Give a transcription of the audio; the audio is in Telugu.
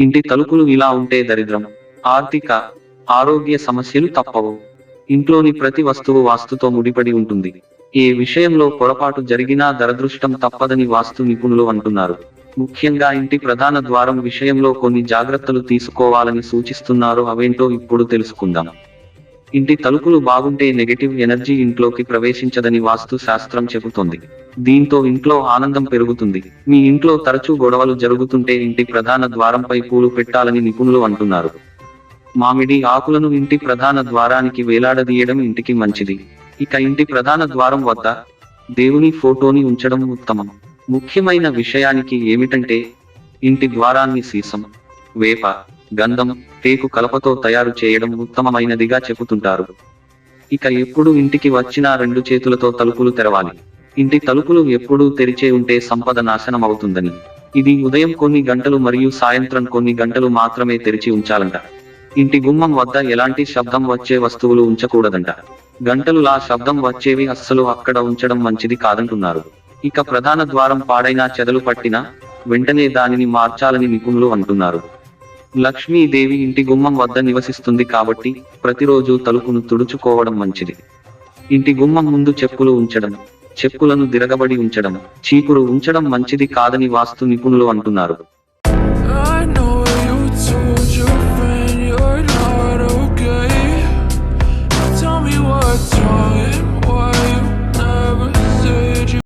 ఇంటి తలుపులు ఇలా ఉంటే దరిద్రం. ఆర్థిక ఆరోగ్య సమస్యలు తప్పవు. ఇంట్లోని ప్రతి వస్తువు వాస్తుతో ముడిపడి ఉంటుంది. ఏ విషయంలో పొరపాటు జరిగినా దరదృష్టం తప్పదని వాస్తు నిపుణులు అంటున్నారు. ముఖ్యంగా ఇంటి ప్రధాన ద్వారం విషయంలో కొన్ని జాగ్రత్తలు తీసుకోవాలని సూచిస్తున్నారు అవేంటో ఇప్పుడు తెలుసుకుందాం. ఇంటి తలుపులు బాగుంటే నెగటివ్ ఎనర్జీ ఇంట్లోకి ప్రవేశించదని వాస్తు శాస్త్రం చెబుతోంది. దీంతో ఇంట్లో ఆనందం పెరుగుతుంది. మీ ఇంట్లో తరచూ గొడవలు జరుగుతుంటే ఇంటి ప్రధాన ద్వారంపై పూలు పెట్టాలని నిపుణులు అంటున్నారు. మామిడి ఆకులను ఇంటి ప్రధాన ద్వారానికి వేలాడదీయడం ఇంటికి మంచిది. ఇక ఇంటి ప్రధాన ద్వారం వద్ద దేవుని ఫోటోని ఉంచడం ఉత్తమం. ముఖ్యమైన విషయానికి ఏమిటంటే ఇంటి ద్వారాన్ని సీసం వేప గంధం టేకు కలపతో తయారు చేయడం ఉత్తమమైనదిగా చెబుతుంటారు. ఇక ఎప్పుడు ఇంటికి వచ్చినా రెండు చేతులతో తలుపులు తెరవాలి. ఇంటి తలుపులు ఎప్పుడూ తెరిచే ఉంటే సంపద నాశనం అవుతుందని ఇది ఉదయం కొన్ని గంటలు మరియు సాయంత్రం కొన్ని గంటలు మాత్రమే తెరిచి ఉంచాలంట. ఇంటి గుమ్మం వద్ద ఎలాంటి శబ్దం వచ్చే వస్తువులు ఉంచకూడదంట. గంటలులా శబ్దం వచ్చేవి అస్సలు అక్కడ ఉంచడం మంచిది కాదంటున్నారు. ఇక ప్రధాన ద్వారం పాడైనా చెదలు పట్టినా వెంటనే దానిని మార్చాలని నిపుణులు అంటున్నారు. లక్ష్మీదేవి ఇంటి గుమ్మం వద్ద నివసిస్తుంది కాబట్టి ప్రతిరోజు తలుపును తుడుచుకోవడం మంచిది. ఇంటి గుమ్మం ముందు చెప్పులు ఉంచడం చెప్పులను దిరగబడి ఉంచడం చీపురు ఉంచడం మంచిది కాదని వాస్తు నిపుణులు అంటున్నారు.